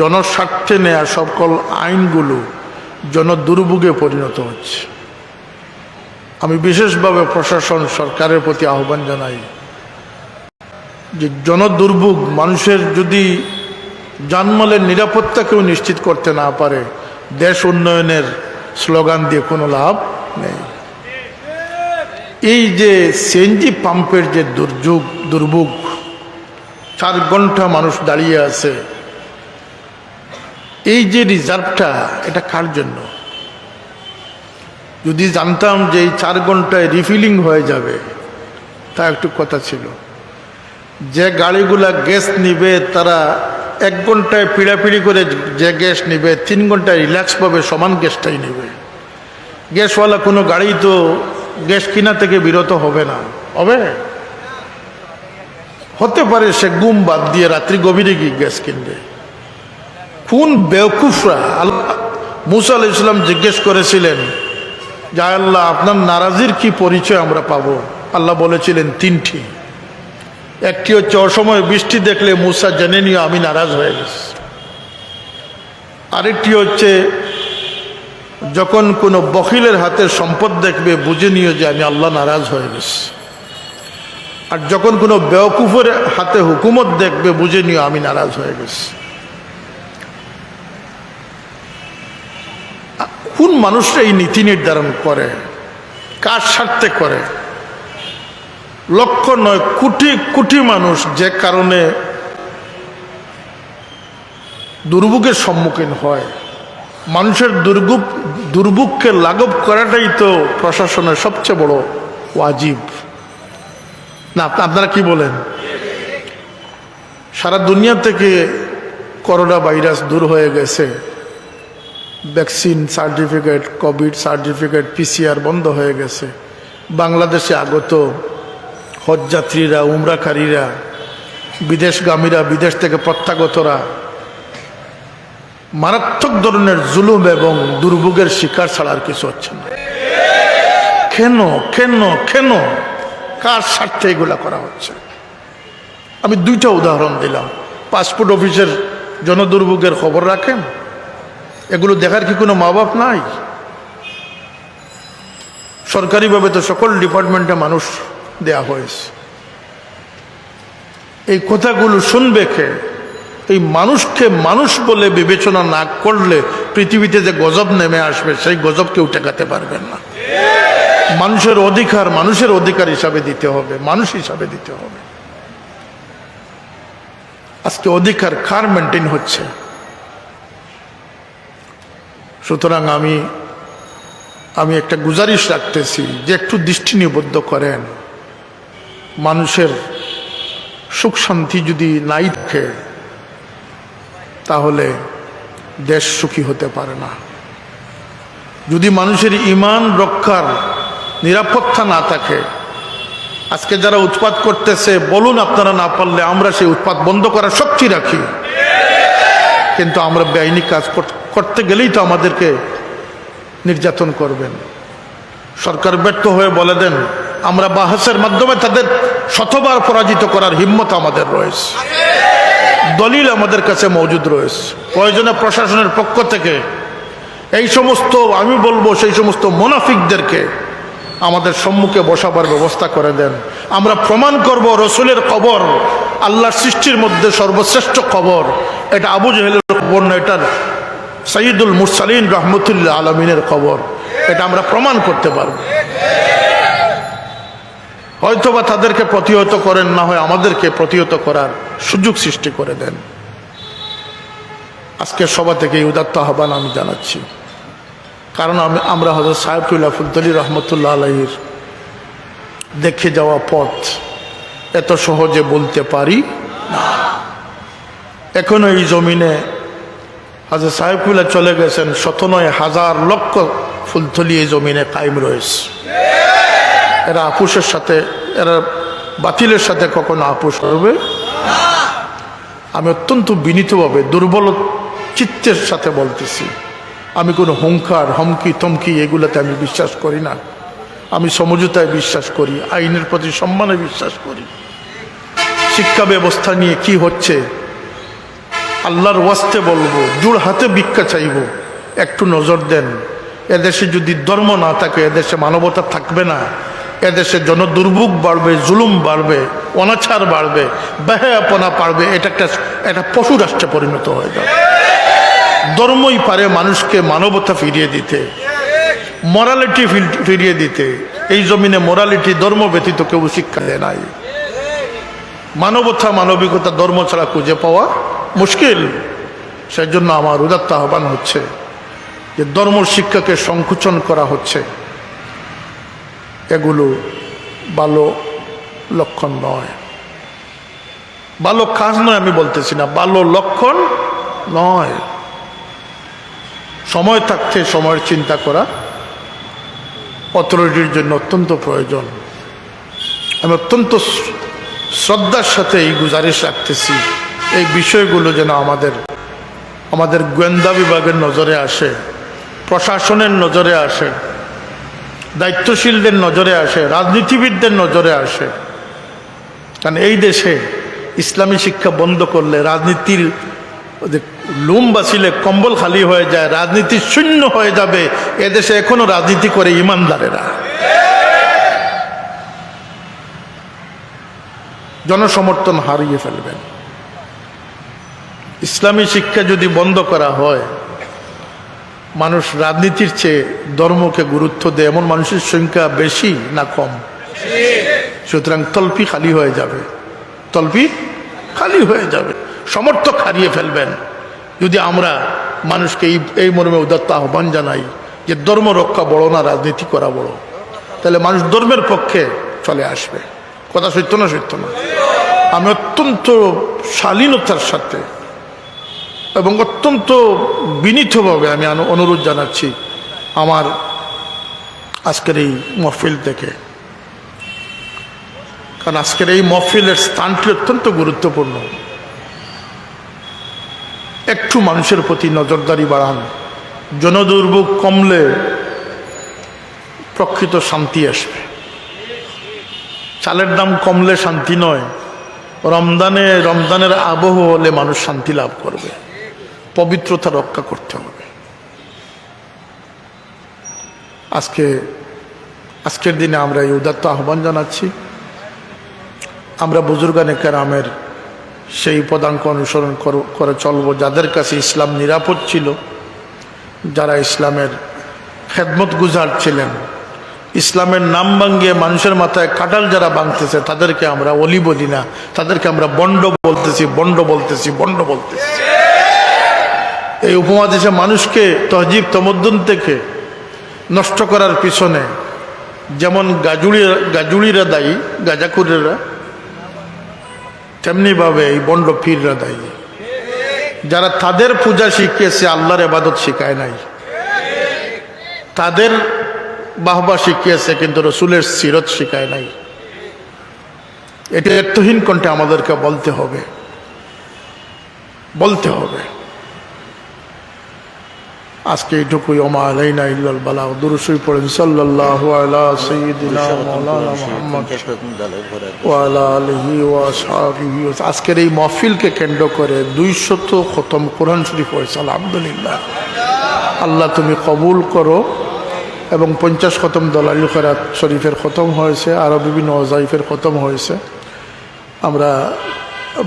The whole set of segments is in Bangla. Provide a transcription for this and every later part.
জনস্বার্থে নেয়া সকল আইনগুলো জনদুর্ভোগে পরিণত হচ্ছে। আমি বিশেষভাবে প্রশাসন সরকারের প্রতি আহ্বান জানাই যে জনদুর্ভোগ মানুষের যদি জানমালের নিরাপত্তাকেও নিশ্চিত করতে না পারে, দেশ উন্নয়নের স্লোগান দিয়ে কোনো লাভ নেই। এই যে সিএনজি পাম্পের যে দুর্যোগ, দুর্ভোগ, চার ঘণ্টা মানুষ দাঁড়িয়ে আছে এই যে রিজার্ভটা এটা কার জন্য? যদি জানতাম যে এই চার ঘন্টায় রিফিলিং হয়ে যাবে, তা একটু কথা ছিল। যে গাড়িগুলা গ্যাস নিবে, তারা এক ঘন্টায় পিড়াপিড়ি করে যে গ্যাস নিবে, তিন ঘন্টায় রিল্যাক্স পাবে, সমান গ্যাসটাই নেবে। গ্যাসওয়ালা কোনো গাড়ি তো গ্যাস কিনা থেকে বিরত হবে না। হবে? হতে পারে সে গুম বাদ দিয়ে রাত্রি গভীরে গিয়ে গ্যাস কিনবে। কোন বেওকুফরা? আল্লাহ মুসা আলাহ ইসলাম জিজ্ঞেস করেছিলেন, যা আল্লাহ, আপনার নারাজির কি পরিচয় আমরা পাবো? আল্লাহ বলেছিলেন, তিনটি। একটি হচ্ছে অসময় বৃষ্টি দেখলে মুসা জেনে নিও আমি নারাজ হয়ে গেছি। আরেকটি হচ্ছে, যখন কোনো বকিলের হাতে সম্পদ দেখবে, বুঝে নিও যে আমি আল্লাহ নারাজ হয়ে গেছি। আর যখন কোনো বেওকুফের হাতে হুকুমত দেখবে, বুঝে নিও আমি নারাজ হয়ে গেছি কোন মানুষরা এই নীতি নির্ধারণ করে, কার স্বার্থে করে? লক্ষ নয়, কোটি কোটি মানুষ যে কারণে দুর্ভোগের সম্মুখীন হয়। মানুষের দুর্ভোগ, দুর্ভোগকে লাঘব করাটাই তো প্রশাসনের সবচেয়ে বড় ওয়াজিব। না আপ- আপনারা কি বলেন? সারা দুনিয়া থেকে করোনা ভাইরাস দূর হয়ে গেছে। Vaccine certificate, covid certificate, PCR বন্ধ হয়ে গেছে। বাংলাদেশে আগত হজযাত্রীরা, উমরাকারীরা, বিদেশগামীরা, বিদেশ থেকে প্রত্যাগতরা মারাত্মক ধরনের জুলুম এবং দুর্ভোগের শিকার ছাড়া আর কিছু হচ্ছে না। কেন কেন কেন? কার স্বার্থে এগুলা করা হচ্ছে? আমি দুইটা উদাহরণ দিলাম। পাসপোর্ট অফিসের জনদুর্ভোগের খবর রাখেন? এগুলো দেখার কি কোনো মা বাপ নাই? সরকারিভাবে তো সকল ডিপার্টমেন্টে মানুষ দেয়া হয়েছে। এই কথাগুলো শুনবে কে? এই মানুষকে মানুষ বলে বিবেচনা না করলে পৃথিবীতে যে গজব নেমে আসবে, সেই গজব কেউ টেকাতে পারবেন না। মানুষের অধিকার মানুষের অধিকার হিসাবে দিতে হবে, মানুষ হিসাবে দিতে হবে। আজকে অধিকার কার মেনটেন হচ্ছে? সুতরাং আমি আমি একটা গুজারিশ রাখতেছি যে একটু দৃষ্টি নিবদ্ধ করেন। মানুষের সুখ শান্তি যদি নাই থাকে, তাহলে দেশ সুখী হতে পারে না। যদি মানুষের ইমান রক্ষার নিরাপত্তা না থাকে, আজকে যারা উৎপাত করতেছে, বলুন আপনারা না পারলে আমরা সেই উৎপাত বন্ধ করার শক্তি রাখি। কিন্তু আমরা বেআইনি কাজ কর- করতে গেলেই তো আমাদেরকে নির্যাতন করবেন। সরকার ব্যর্থ হয়ে বলে দেন, আমরা বাহাসের মাধ্যমে তাদের শতবার পরাজিত করার হিম্মত আমাদের রয়েছে। দলিল আমাদের কাছে মজুদ রয়েছে। প্রয়োজনে প্রশাসনের পক্ষ থেকে এই সমস্ত, আমি বলব সেই সমস্ত মোনাফিকদেরকে আমাদের সম্মুখে বসাবার ব্যবস্থা করে দেন। আমরা প্রমাণ করব রসুলের খবর আল্লাহর সৃষ্টির মধ্যে সর্বশ্রেষ্ঠ খবর এটা আবু জহেলের খবর না এটার সঈদুল মুরসালিন রহমতুল্লাহ আলমিনের খবর। এটা আমরা প্রমাণ করতে পারব। হয়তোবা তাদেরকে প্রতিহত করেন, না হয় আমাদেরকে প্রতিহত করার সুযোগ সৃষ্টি করে দেন। আজকে সভা থেকে উদাত্ত আহ্বান আমি জানাচ্ছি। কারণ আমি, আমরা হজরত সাহেবুল্লাহ ফুলতলি রহমতুল্লাহ আলহির দেখে যাওয়া পথ এত সহজে বলতে পারি এখনও এই জমিনে হাজর সাহেবুল্লাহ চলে গেছেন শত নয় হাজার লক্ষ ফুলথলি এই জমিনে কায়েম রয়েছে। এরা আপুসের সাথে, এরা বাতিলের সাথে কখনো আপুস করবে? আমি অত্যন্ত বিনীতভাবে, দুর্বল চিত্তের সাথে বলতেছি। আমি কোনো হুঙ্কার, হমকি, থমকি এগুলোতে আমি বিশ্বাস করি না। আমি সমঝোতায় বিশ্বাস করি, আইনের প্রতি সম্মানে বিশ্বাস করি। শিক্ষা ব্যবস্থা নিয়ে কি হচ্ছে? আল্লাহর ওয়াস্তে বলব, জোর হাতে ভিক্ষা চাইব। একটু নজর দেন, এদেশে যদি ধর্ম না থাকে, এদেশে মানবতা থাকবে না। এদেশে জনদুর্ভোগ বাড়বে, জুলুম বাড়বে, অনাচার বাড়বে, বেহায়াপনা পারবে এটা একটা একটা পশু রাষ্ট্রে পরিণত হয়ে যাবে। ধর্মই পারে মানুষকে মানবতা ফিরিয়ে দিতে মরালিটি ফিরিয়ে দিতে। এই জমিনে মোরালিটি ধর্ম ব্যতীত কেউ শিক্ষা দেয় নাই। মানবতা, মানবিকতা, ধর্ম ছাড়া খুঁজে পাওয়া মুশকিল। সেই জন্য আমার উদাত্ত আহ্বান হচ্ছে যে ধর্ম শিক্ষাকে সংকুচন করা হচ্ছে। এগুলো ভালো লক্ষণ নয়। ভালো কাজ নয় আমি বলতেছি না ভালো লক্ষণ নয়। সময় থাকতে সময়ের চিন্তা করা অথরিটির জন্য অত্যন্ত প্রয়োজন। আমি অত্যন্ত শ্রদ্ধার সাথে এই গুজারিশ রাখতেছি। এই বিষয়গুলো যেন আমাদের আমাদের গোয়েন্দা বিভাগের নজরে আসে, প্রশাসনের নজরে আসে, দায়িত্বশীলদের নজরে আসে, রাজনীতিবিদদের নজরে আসে। কারণ এই দেশে ইসলামী শিক্ষা বন্ধ করলে রাজনীতির লুম বাঁচিলে কম্বল খালি হয়ে যায়, রাজনীতি শূন্য হয়ে যাবে এদেশে এখনও রাজনীতি করে ইমানদারেরা। জনসমর্থন হারিয়ে ফেলবেন। ইসলামী শিক্ষা যদি বন্ধ করা হয়, মানুষ রাজনীতির চেয়ে ধর্মকে গুরুত্ব দেয়, এমন মানুষের সংখ্যা বেশি না কম? সুতরাং তল্পি খালি হয়ে যাবে। তল্পি খালি হয়ে যাবে। সমর্থক হারিয়ে ফেলবেন। যদি আমরা মানুষকে এই এই মর্মে উদাত্ত আহ্বান জানাই যে ধর্ম রক্ষা বড় না রাজনীতি করা বড়, তাহলে মানুষ ধর্মের পক্ষে চলে আসবে। কথা সত্য না সত্য না। আমি অত্যন্ত শালীনতার সাথে এবং অত্যন্ত বিনীতভাবে আমি অনুরোধ জানাচ্ছি আমার আজকের এই মহফিল থেকে। কারণ আজকের এই মহফিলের স্থানটি অত্যন্ত গুরুত্বপূর্ণ। একটু মানুষের প্রতি নজরদারি বাড়ান। জনদুর্ভোগ কমলে প্রকৃত শান্তি আসবে। চালের দাম কমলে শান্তি নয়। রমজানে রমজানের আবহ হলে মানুষ শান্তি লাভ করবে। পবিত্রতা রক্ষা করতে হবে। আজকে, আজকের দিনে আমরা এই উদাত্ত আহ্বান জানাচ্ছি। আমরা বুজুর্গানে কেরামের সেই পদাঙ্ক অনুসরণ কর- চলব। যাদের কাছে ইসলাম নিরাপদ ছিল, যারা ইসলামের খেদমত গুজার ছিলেন, ইসলামের নাম ভাঙ্গিয়ে মানুষের মাথায় কাটাল যারা বাঁধতেছে, তাদেরকে আমরা অলি বলি না। তাদেরকে আমরা বন্ড বলতেছি বন্ড বলতেছি বন্ড বলতেছি। এই উপমহাদেশে মানুষকে তহজিব তমদ্দুন থেকে নষ্ট করার পিছনে যেমন গাজুড়ি গাজুড়িরা দায়ী গাজাকুরেরা তেমনিভাবে এই বন্ড পীররা দায়ী। যারা তাদের পূজা শিখিয়েছে, আল্লাহর এবাদত শিখায় নাই। তাদের বাহবা শিখিয়েছে, কিন্তু রসুলের সিরত শিখায় নাই। এটা এত্তহীন কণ্ঠে আমাদেরকে বলতে হবে। বলতে হবে। আজকে এইটুকুই ওমা আলাইনা ইল্লাল বালা দুরুসুই পড়েন সাল্লাল্লাহু আলা সাইয়্যিদিনা মাওলানা মুহাম্মদ। ওয়ালা আলিহি ওয়া সাহাবিহি আজকের এই মহফিলকে কেন্দ্র করে দুইশত খতম কোরআন শরীফ হয়েছে আলহামদুলিল্লাহ। আল্লাহ তুমি কবুল করো এবং পঞ্চাশ খতম দলালি খরাত শরীফের খতম হয়েছে আরও বিভিন্ন অজাইফের খতম হয়েছে। আমরা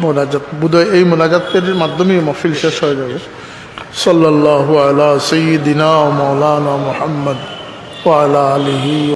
মোনাজাত বোধহয় এই মোনাজাতের মাধ্যমেই মহফিল শেষ হয়ে যাবে। সাল্লাল্লাহু আলা সৈয়দিনা মৌলানা মোহাম্মদ ওয়ালা আলিহি